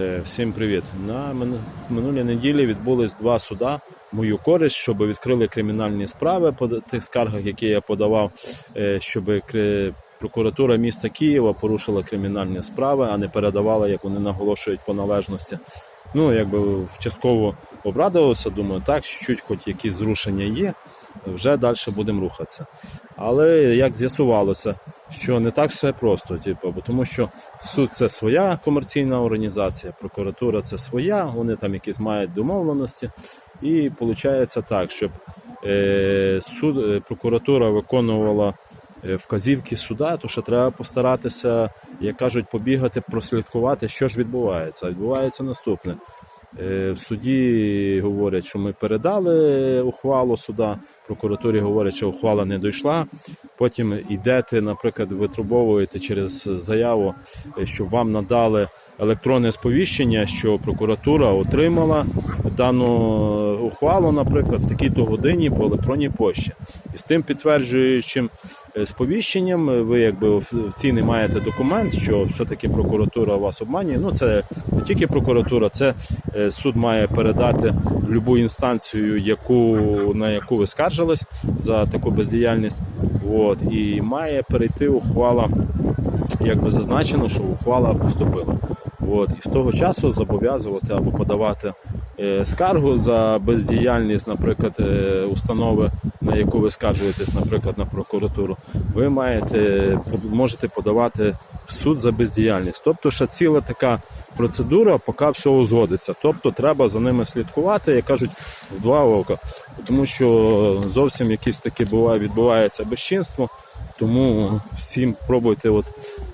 Е, Всім привіт. На мину- минулій неділі відбулись два суда мою користь, щоб відкрили кримінальні справи по тих скаргах, які я подавав, е, щоб прокуратура міста Києва порушила кримінальні справи, а не передавала, як вони наголошують по належності. Ну, якби частково обрадувався, думаю, так, чуть хоч якісь зрушення є, вже далі будемо рухатися. Але як з'ясувалося, що не так все просто, типу, тому що суд це своя комерційна організація, прокуратура це своя, вони там якісь мають домовленості. І виходить так, щоб е, суд, е, прокуратура виконувала е, вказівки суда, то ще треба постаратися, як кажуть, побігати, прослідкувати, що ж відбувається. Відбувається наступне. Е, В суді говорять, що ми передали ухвалу суда, прокуратурі говорять, що ухвала не дійшла. Потім йдете, наприклад, витрубовуєте через заяву, щоб вам надали електронне сповіщення, що прокуратура отримала дану ухвалу, наприклад, в такій-то годині по електронній пошті. І з тим підтверджуючим е, сповіщенням е, ви якби офіційний маєте документ, що все-таки прокуратура вас обманює. Ну це не тільки прокуратура, це е, суд має передати будь-яку інстанцію, яку, на яку ви скаржились за таку бездіяльність. От, і має перейти ухвала, як би зазначено, що ухвала поступила. От, і з того часу зобов'язувати або подавати е, скаргу за бездіяльність, наприклад, е, установи, на яку ви скаржуєтесь, наприклад, на прокуратуру, ви маєте можете подавати в суд за бездіяльність. Тобто, ще ціла така процедура, поки все узгодиться. Тобто, треба за ними слідкувати, як кажуть, в два ока. Тому що зовсім якісь таке буває, відбувається безчинство. Тому всім пробуйте от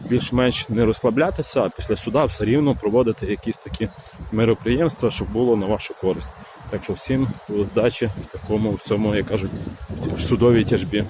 більш-менш не розслаблятися, а після суда все рівно проводити якісь такі мероприємства, щоб було на вашу користь. Так що всім удачі в такому, в цьому, як кажуть, в судовій тяжбі.